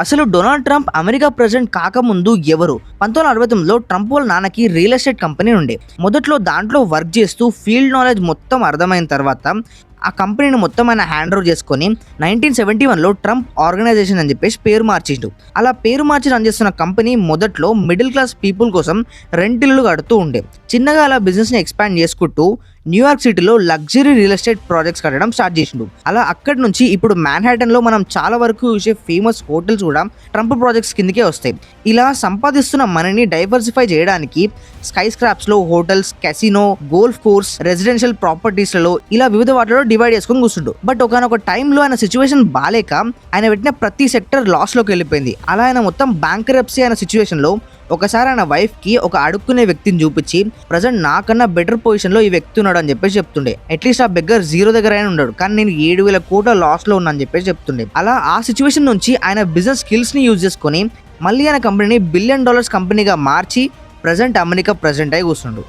అసలు Donald Trump America president కాకముందు ఎవరు? పంతొమ్మిది అరవై తొమ్మిదిలో ట్రంప్ వాళ్ళ నాన్నకి రియల్ ఎస్టేట్ కంపెనీ ఉండే మొదట్లో దాంట్లో వర్క్ చేస్తూ ఫీల్డ్ నాలెడ్జ్ మొత్తం అర్థమైన తర్వాత ఆ కంపెనీని మొత్తం ఆయన హ్యాండ్ ఓవర్ చేసుకొని నైన్టీన్ సెవెంటీ వన్లో ట్రంప్ ఆర్గనైజేషన్ అని చెప్పేసి పేరు మార్చిండు. అలా పేరు మార్చి రన్ చేస్తున్న కంపెనీ మొదట్లో మిడిల్ క్లాస్ పీపుల్ కోసం రెంటిల్లు కడుతూ ఉండే. చిన్నగా అలా బిజినెస్ని ఎక్స్పాండ్ చేసుకుంటూ న్యూయార్క్ సిటీలో లగ్జరీ రియల్ ఎస్టేట్ ప్రాజెక్ట్స్ కట్టడం స్టార్ట్ చేసిండు. అలా అక్కడి నుంచి ఇప్పుడు మ్యాన్హాటన్లో మనం చాలా వరకు చూసే ఫేమస్ హోటల్స్ కూడా ట్రంప్ ప్రాజెక్ట్స్ కిందకే వస్తాయి. ఇలా సంపాదిస్తున్న మనీని డైవర్సిఫై చేయడానికి sky స్క్రాప్స్లో hotels casino golf course residential ప్రాపర్టీస్లలో ఇలా వివిధ వాటిలో డివైడ్ చేసుకొని కూర్చుండు. బట్ ఒకనొక టైంలో ఆయన సిచ్యువేషన్ బాలేక ఆయన పెట్టిన ప్రతి సెక్టర్ లాస్లోకి వెళ్ళిపోయింది. అలా ఆయన మొత్తం బ్యాంకరప్సీ అయిన సిచ్యువేషన్లో ఒకసారి ఆయన వైఫ్కి ఒక అడుక్కునే వ్యక్తిని చూపించి ప్రజెంట్ నాకన్నా బెటర్ పొజిషన్లో ఈ వ్యక్తి ఉన్నాడు అని చెప్పేసి చెప్తుండే. అట్లీస్ట్ ఆ బెగ్గర్ జీరో దగ్గర అయినా ఉన్నాడు. కానీ నేను ఏడు వేల కోట్ల లాస్లో ఉన్నా అని చెప్పేసి చెప్తుండే. అలా ఆ సిచ్యువేషన్ నుంచి ఆయన బిజినెస్ స్కిల్స్ని యూజ్ చేసుకొని మళ్ళీ ఆయన కంపెనీని బిలియన్ డాలర్స్ కంపెనీగా మార్చి ప్రజెంట్ అమెరికా ప్రజెంట్ అయి కూర్చుండు